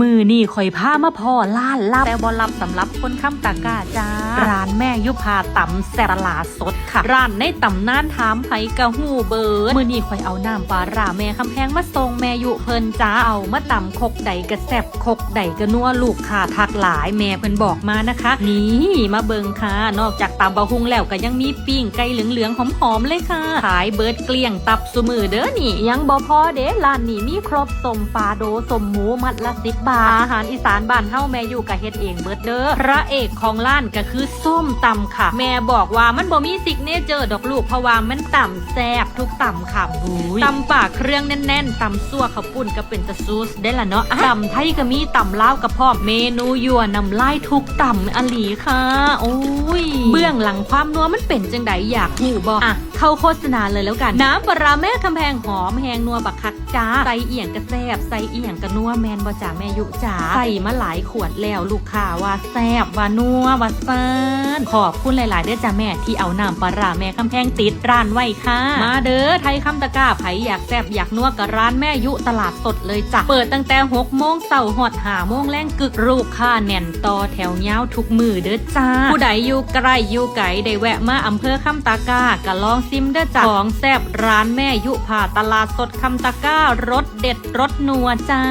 มือนี่ข่อยผ้ามาพ่อล้านลับ แต่บ่ลับสำหรับคนข้ามตากาจ้า ร้านแม่ยุพาตำแซ่บตลาดสดค่ะ ร้านในตำนานถามไผกะหูเบิร์ดมือนี่ข่อยเอาน้ำปลาร้าแม่คำแพงมาส่งแม่ยุเพิ่นจ้าเอามาตำคกใดกระแซบคกใดกระนัวลูกค่ะทักหลายแม่เพิ่นบอกมานะคะ นี่มาเบิงค่ะ นอกจากตำบะฮุงแล้วก็ยังมีปิ้งไก่เหลืองๆหอมๆเลยค่ะ ขายเบิร์ดเกลี้ยงตับสุมือเด้อนี่ ยังบ่พอเด้ร้านนี้มีครบสมปลาโดสมหมูมัดละสิบบาทอาหารอีสานบ้านเฮาแม่อยู่กับเฮ็ดเองเบิดเด้อพระเอกของร้านก็คือส้มตำค่ะ แม่บอกว่ามันบ่มีซิกเนเจอร์ดอกลูกเพราะว่ามันต่ำแซ่บทุกต่ำค่ะหูยตำปากเครื่องแน่นๆตำซั่วข้าวปุ้นก็เป็นตะซูสได้ละเนาะอะตำไทยก็มีตำลาวกับพ่อมเมนูยั่วนำไล่ทุกต่ำอหลีค่ะ โอ้ย เบื้องหลังความนัวมันเป็นจังไดอยากหูบอกอะเข้าโฆษณาเลยแล้วกัน น้ำปลาแม่คำแพงหอมแหงนัวบักคักจ้าใส่เอียงกระแซบใส่เอียงกระนัวแมนบ่จ่าแม่ยุจ๋าใส่มาหลายขวดแล้วลูกค้าว่าแซบว่านัวว่าซนขอบคุณหลาย ๆ เด้อจ้าแม่ที่เอาน้ำปลาแม่คำแพงติดร้านไว้ค่ะ มาเด้อไทยคำตะกาไผอยากแซบอยากนัวกับร้านแม่ยุตลาดสดเลยจ้ะเปิดตั้งแต่6โมงเสาร์หอดหาโมงแรงกึกลูกค้าแน่นต่อแถวยาวทุกมือเด้อจ้าผู้ใดอยู่ไกลอยู่ไกลได้แวะมาอำเภอคำตากากะลองซิมเด้อจ้าของแซบร้านแม่ยุผ่าตลาดสดคำตะก้ารสเด็ดรสนัวจ้า